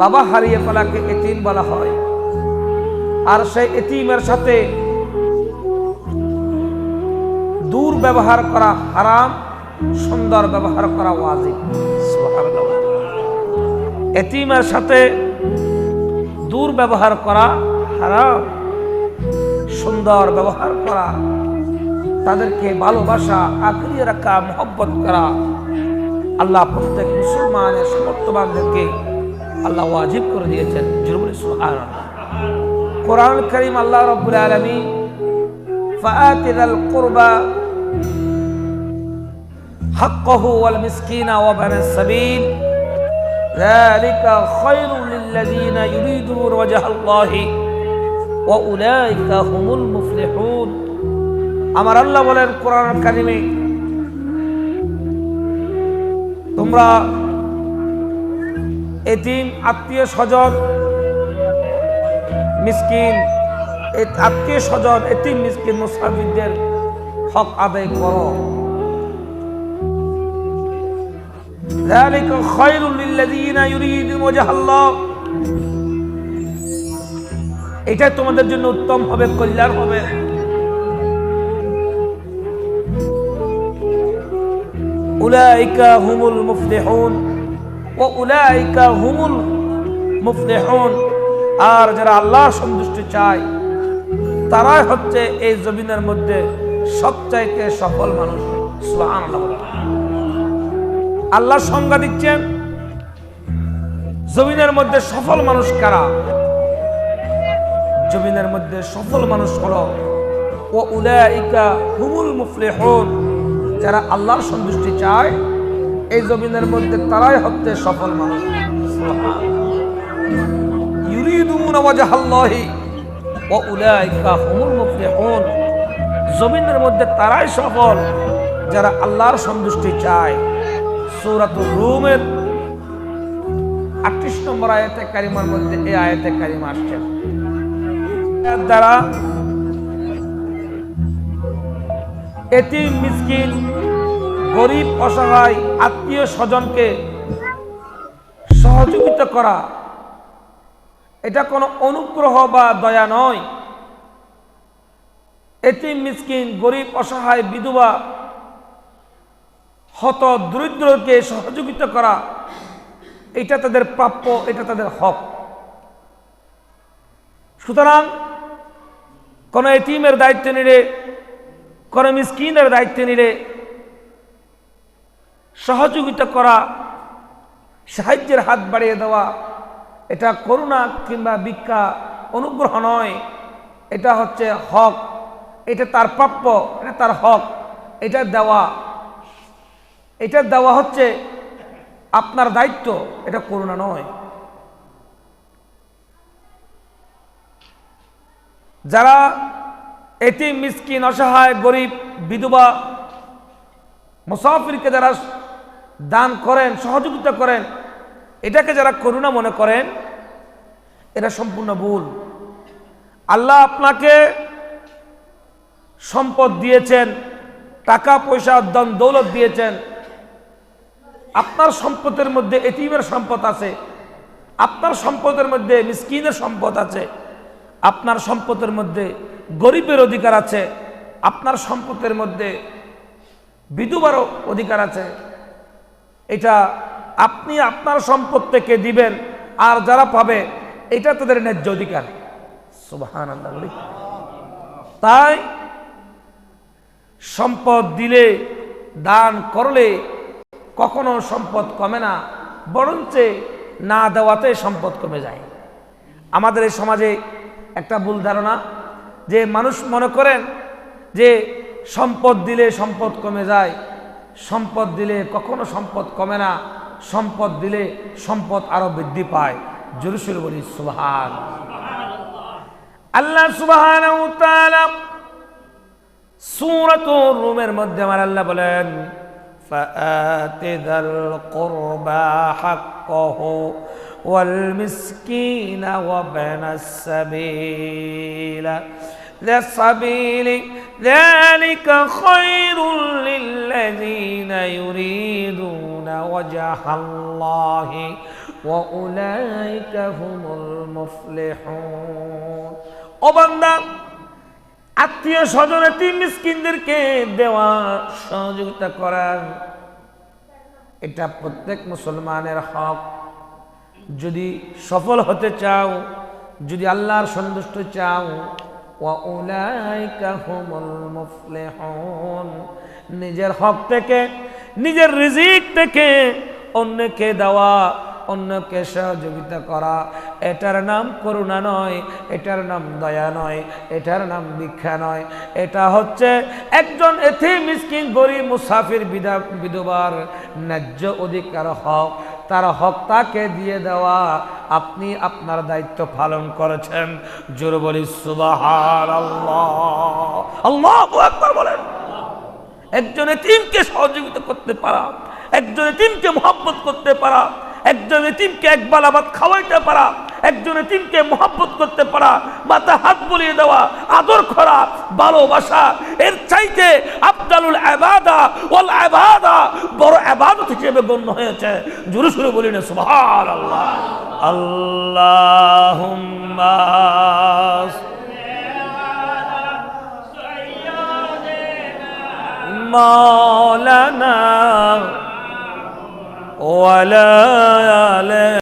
বাবা হারিয়ে ফেলাকে এতিম বলা হয়। আর সেই এতিমের সাথে দূর ব্যবহার করা হারাম, সুন্দর ব্যবহার করা ওয়াজিব। এতিমের সাথে দূর ব্যবহার করা হারাম, সুন্দর ব্যবহার করা, তাদেরকে ভালোবাসা আঁকড়িয়ে রাখা, মহব্বত করা, আল্লাহ প্রত্যেক মুসলমানের সমর্থবানদেরকে আল্লাহ ওয়াজিব করে দিয়েছেন জরুরি সুহান কোরআন করিম আল্লাহ রব্বুল আলমী فآت ذا القربى حقه والمسكين وابن السبيل ذلك خير للذين يريدون وجه الله وأولئك هم المفلحون আমার আল্লাহ বলেন কোরআন কারিমে তোমরা এতিম আত্মীয় স্বজন মিসকিন আত্মীয় স্বজন এতিম মিসকিন মুসাফিরদের হক আদায় করো ذلك خير للذين يريدون وجه الله এটা তোমাদের জন্য উত্তম হবে কল্যাণ হবে উলাইকা হুমুল মুফলিহুন ও উলাইকা হুমুল মুফলিহুন। আর যারা আল্লাহর সন্তুষ্টি চায়, তারাই হচ্ছে এই জমিনের মধ্যে সবচাইতে সফল মানুষ। আল্লাহ সংজ্ঞা দিচ্ছেন, জমিনের মধ্যে সফল মানুষ কারা? জমিনের মধ্যে সফল মানুষ হলো ও উলাইকা হুমুল মুফলিহুন। যারা আল্লাহর সন্তুষ্টি চায় এই জমিনের মধ্যে তারাই হচ্ছে সফল মানুষ। জমিনের মধ্যে তারাই সফল, যারা আল্লাহর সন্তুষ্টি চায়। সূরাতুর রুমের আটত্রিশ নম্বর আয়াতে কারিমার মধ্যে এই আয়াতে কারিমা আসছে। এর দ্বারা এতিম, মিসকিন গরিব, অসহায়, আত্মীয় স্বজনকে সহযোগিতা করা, এটা কোনো অনুগ্রহ বা দয়া নয়। এতিম, মিসকিন, গরিব, অসহায়, বিধবা, হত, দরিদ্রকে সহযোগিতা করা, এটা তাদের প্রাপ্য, এটা তাদের হক। সুতরাং কোন এতিমের দায়িত্ব নিলে, কোন মিসকিনের দায়িত্ব নিলে সহযোগিতা করা, সাহায্যের হাত বাড়িয়ে দেওয়া, এটা করুণা কিংবা ভিক্ষা, অনুগ্রহ নয়। এটা হচ্ছে হক। এটা তার প্রাপ্য, এটা তার হক। এটা দেওয়া। এটা দেওয়া হচ্ছে আপনার দায়িত্ব। এটা করুণা নয়। যারা এটি মিসকিন, অসহায়, গরিব, বিধবা, মুসাফিরকে যারা দান করেন, সহযোগিতা করেন, এটাকে যারা করুণা মনে করেন এটা সম্পূর্ণ ভুল। আল্লাহ আপনাকে সম্পদ দিয়েছেন, টাকা, পয়সা দন দৌলত দিয়েছেন। আপনার সম্পদের মধ্যে এটিমের সম্পদ আছে, আপনার সম্পদের মধ্যে মিসকিনের সম্পদ আছে, আপনার সম্পদের মধ্যে গরিবের অধিকার আছে, আপনার সম্পদের মধ্যে বিধবারও অধিকার আছে। এটা আপনি আপনার সম্পদ থেকে দিবেন, আর যারা পাবে, এটা তাদের ন্যায্য অধিকার। সুবাহান বলি। তাই সম্পদ দিলে, দান করলে কখনো সম্পদ কমে না, বরঞ্চে না দেওয়াতে সম্পদ কমে যায়। আমাদের এই সমাজে একটা ভুল ধারণা, যে মানুষ মনে করেন যে সম্পদ দিলে সম্পদ কমে যায় সম্পদ দিলে কখনো সম্পদ কমে না সম্পদ দিলে সম্পদ আরো বৃদ্ধি পায় জরুসুল বলি সুবহান আল্লাহ সুবহান সুরাতুর রুমের মধ্যে আমার আল্লাহ বলেন فآت ذا القربى حقه والمسكين وابن السبيل ذا السبيل ذلك خير للذين يريدون وجه الله وأولئك هم المفلحون ও বান্দা আত্মীয় স্বজন এতিম মিসকিনদেরকে দেওয়া সহযোগিতা করা এটা প্রত্যেক মুসলমানের হক যদি সফল হতে চাও যদি আল্লাহর সন্তুষ্ট চাও ওয়াউলাইকা হুমুল মুফলিহুন নিজের হক থেকে নিজের রিজিক থেকে অন্যকে দেওয়া, অন্যকে সহযোগিতা করা। এটার নাম করুণা নয়, এটার নাম দয়া নয়, এটার নাম ভিক্ষা নয়। এটা হচ্ছে একজন এথে মিসকিন, গরিব, মুসাফির, বিধা, বিধবার, ন্যায্য অধিকার হক। তার হক তাকে দিয়ে দেওয়া। আপনি আপনার দায়িত্ব পালন করেছেন। জোর বলি সুবাহার আল্লাহ আল্লাহ বলেন। একজন এতিমকে সহযোগিতা করতে পারা একজন এতিমকে মোহাব্বত করতে পারা একজন এতিমকে একবার আবার খাওয়াইতে পারা একজন এতিমকে মোহাব্বত করতে পারা, মাথা হাত বলিয়ে দেওয়া, আদর করা, ভালোবাসা, এর চাইতে আফদালুল আবাদা, ওয়াল আবাদা বড় আবাদত হিসেবে গণ্য হয়েছে। জোরে সুরে বলি না সুবহান আল্লাহ আল্লাহুম্মা مولانا ولا آل